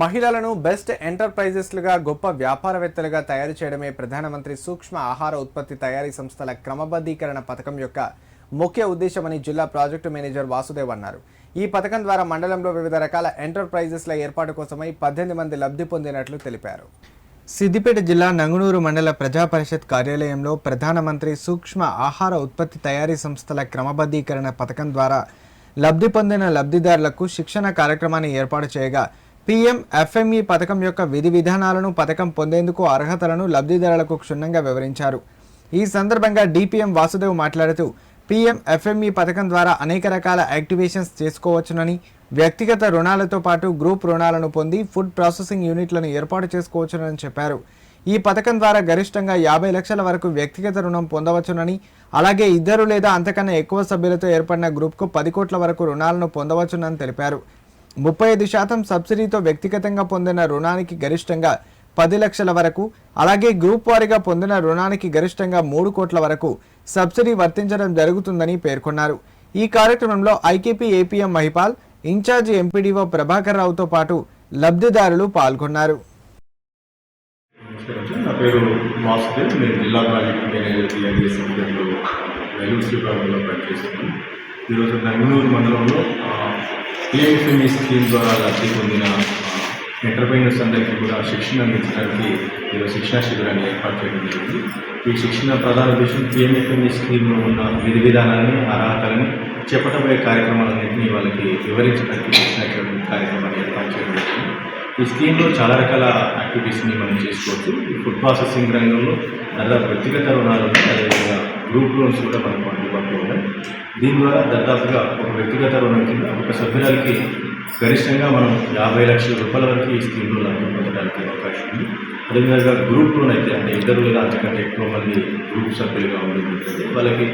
మహిళలను బెస్ట్ ఎంటర్ప్రైజెస్లుగా గొప్ప వ్యాపారవేత్తలుగా తయారు చేయడమే ప్రధానమంత్రి సూక్ష్మ ఆహార ఉత్పత్తి తయారీ సంస్థల క్రమబద్ధీకరణ పథకం యొక్క ముఖ్య ఉద్దేశమని జిల్లా ప్రాజెక్టు మేనేజర్ వాసుదేవ్ అన్నారు. ఈ పథకం ద్వారా మండలంలో వివిధ రకాల ఎంటర్ప్రైజెస్ల ఏర్పాటు కోసమై పద్దెనిమిది మంది లబ్ధి పొందినట్లు తెలిపారు. సిద్దిపేట జిల్లా నంగునూరు మండల ప్రజా పరిషత్ కార్యాలయంలో ప్రధానమంత్రి సూక్ష్మ ఆహార ఉత్పత్తి తయారీ సంస్థల క్రమబద్ధీకరణ పథకం ద్వారా లబ్ధి పొందిన లబ్ధిదారులకు శిక్షణ కార్యక్రమాన్ని ఏర్పాటు చేయగా పీఎం ఎఫ్ఎంఈ పథకం యొక్క విధి విధానాలను పథకం పొందేందుకు అర్హతలను లబ్ధిదారులకు క్షుణ్ణంగా వివరించారు. ఈ సందర్భంగా డిపిఎం వాసుదేవ్ మాట్లాడుతూ పీఎం ఎఫ్ఎంఈ పథకం ద్వారా అనేక రకాల యాక్టివేషన్స్ చేసుకోవచ్చునని వ్యక్తిగత రుణాలతో పాటు గ్రూప్ రుణాలను పొంది ఫుడ్ ప్రాసెసింగ్ యూనిట్లను ఏర్పాటు చేసుకోవచ్చునని చెప్పారు. ఈ పథకం ద్వారా గరిష్టంగా యాభై లక్షల వరకు వ్యక్తిగత రుణం పొందవచ్చునని అలాగే ఇద్దరు లేదా అంతకన్నా ఎక్కువ సభ్యులతో ఏర్పడిన గ్రూప్కు పది కోట్ల వరకు రుణాలను పొందవచ్చునని తెలిపారు. ముప్పై ఐదు శాతం సబ్సిడీతో వ్యక్తిగతంగా పొందిన రుణానికి గరిష్టంగా పది లక్షల వరకు అలాగే గ్రూప్ వారీగా పొందిన రుణానికి గరిష్టంగా మూడు కోట్ల వరకు సబ్సిడీ వర్తించడం జరుగుతుందని పేర్కొన్నారు. ఈ కార్యక్రమంలో IKP APM Mahipal in-charge MPDO Prabhakar రావుతో పాటు లబ్ధిదారులు పాల్గొన్నారు. నా పేరు వాసుదేవ్ నేను జిల్లా ప్రాజెక్ట్ మేనేజర్ టీఆర్డీఎస్ సెంటర్లో వెలూస్ పనిచేస్తున్నాను. ఈరోజు నంగునూరు మండలంలో పిఎంఎఫ్ఎంఈ స్కీమ్ ద్వారా లబ్ధి పొందిన ఎంటర్ప్రైనర్స్ అందరికీ కూడా శిక్షణ అందించడానికి ఈరోజు శిక్షణా శిబిరాన్ని ఏర్పాటు చేయడం జరిగింది. ఈ శిక్షణ ప్రధాన ఉద్దేశం పిఎంఎఫ్ఎంఈ స్కీమ్లో ఉన్న విధి విధానాన్ని అర్హతలని చేపట్టబోయే కార్యక్రమాలన్నింటినీ వాళ్ళకి వివరించడానికి శిక్షణ కార్యక్రమాన్ని ఏర్పాటు చేయడం జరిగింది. ఈ స్కీమ్లో చాలా రకాల యాక్టివిటీస్ని మనం చేసుకోవచ్చు. ఈ ఫుడ్ ప్రాసెసింగ్ రంగంలో దాదాపు వ్యక్తిగత రుణాలు అదేవిధంగా గ్రూప్ లోన్స్ కూడా మనకు అందుబాటులో ఉన్నాయి. దీని ద్వారా దాదాపుగా ఒక వ్యక్తిగత రుణం కింద ఒక సభ్యురాలకి గరిష్టంగా మనం యాభై లక్షల రూపాయల వరకు ఈ స్కీమ్లో లబ్ధి పొందడానికి అవకాశం ఉంది. అదేవిధంగా గ్రూప్ లోన్ అయితే అంటే ఇద్దరు లేదా అంతకంటే ఎక్కువ మంది గ్రూప్ సభ్యులుగా ఉంటుంది వాళ్ళకి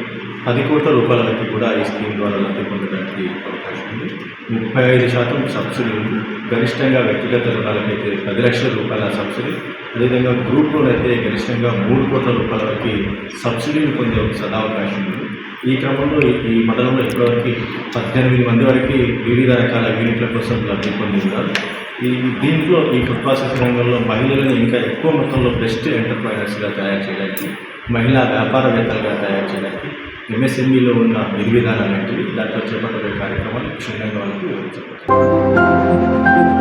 పది కోట్ల రూపాయల వరకు కూడా ఈ స్కీమ్ ద్వారా లబ్ధి పొందడానికి అవకాశం ఉంది. ముప్పై ఐదు శాతం సబ్సిడీ ఉంది. గరిష్టంగా వ్యక్తిగత రుణాలకైతే పది లక్షల రూపాయల సబ్సిడీ. అదేవిధంగా గ్రూప్ లోన్ అయితే గరిష్టంగా మూడు కోట్ల రూపాయల వరకు సబ్సిడీని పొందే ఒక సదావకాశం ఉంది. ఈ క్రమంలో ఈ- మండలంలో ఇప్పటివరకు పద్దెనిమిది మంది వరకు వివిధ రకాల యూనిట్ల కోసం లబ్ధి పొంది ఈ దీంట్లో ఈ ఫుడ్ ప్రాసెసింగ్ రంగంలో మహిళలను ఇంకా ఎక్కువ మొత్తంలో బెస్ట్ ఎంటర్ప్రైనర్స్గా తయారు చేయడానికి మహిళా వ్యాపారవేత్తలుగా తయారు చేయడానికి ఎంఎస్ఎంఈలో ఉన్న విధి విధానాలు ఏంటివి దాంట్లో చేపట్టబోయే కార్యక్రమాలు క్షుణ్ణంగా వాళ్ళకి వివరించారు